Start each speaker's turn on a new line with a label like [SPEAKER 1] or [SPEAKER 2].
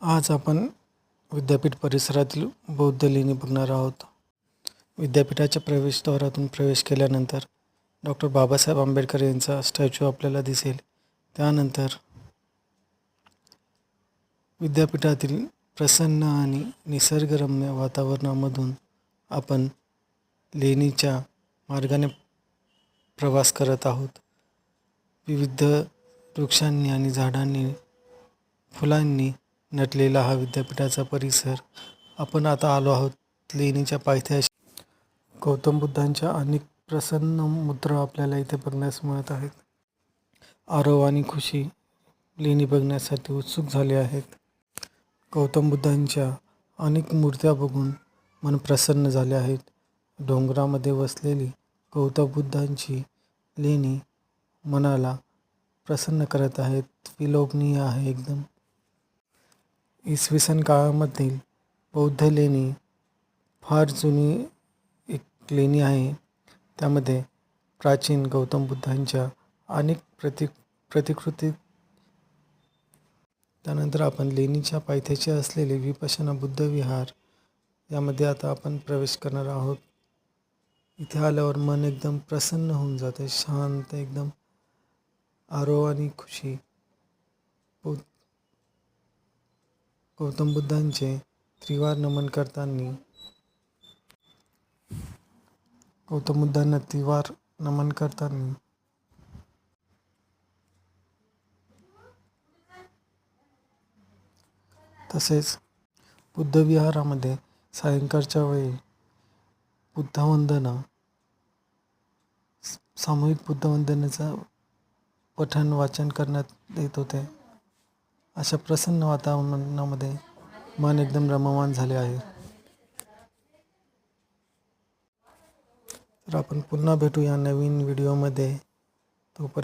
[SPEAKER 1] आज आपण विद्यापीठ परिसरातील बौद्ध लेणी बघणार आहोत. विद्यापीठाच्या प्रवेशद्वारातून प्रवेश केल्यानंतर डॉक्टर बाबासाहेब आंबेडकर यांचा स्टॅच्यू आपल्याला दिसेल. त्यानंतर विद्यापीठातील प्रसन्न आणि निसर्गरम्य वातावरणामधून आपण लेणीच्या मार्गाने प्रवास करत आहोत. विविध वृक्षांनी आणि झाडांनी फुलांनी नटलेला हा विद्यापीठाचा परिसर. आपण आता आलो आहोत लेणीच्या पायथ्याशी. गौतम बुद्धांच्या अनेक प्रसन्न मुद्रा आपल्याला इथे बघण्यास मिळत आहेत. आरव आणि खुशी लेणी बघण्यासाठी उत्सुक झाले आहेत. गौतम बुद्धांच्या अनेक मूर्त्या बघून मन प्रसन्न झाले आहेत. डोंगरामध्ये वसलेली गौतम बुद्धांची लेणी मनाला प्रसन्न करत आहेत. विलोभनीय आहे एकदम. इसवी सन काळामधील बौद्ध लेणी फार जुनी एक लेणी आहे. त्यामध्ये प्राचीन गौतम बुद्धांच्या अनेक प्रति प्रतिकृती त्यानंतर आपण लेणीच्या पायथ्याचे असलेले विपशना बुद्ध विहार यामध्ये आता आपण प्रवेश करणार आहोत. इथे आल्यावर मन एकदम प्रसन्न होऊन जाते शांत एकदम आरो आणि खुशी. बौ गौतम बुद्धांचे त्रिवार नमन करताना गौतम बुद्धांना त्रिवार नमन करताना तसेच बुद्धविहारामध्ये सायंकाळच्या वेळी बुद्धवंदना सामूहिक बुद्धवंदनेचं पठण वाचन करण्यात येत होते. अशा प्रसन्न वातावरणामध्ये मन एकदम रममान झाले आहे. तर आपण पुन्हा भेटूया नवीन व्हिडिओमध्ये तोपर्यंत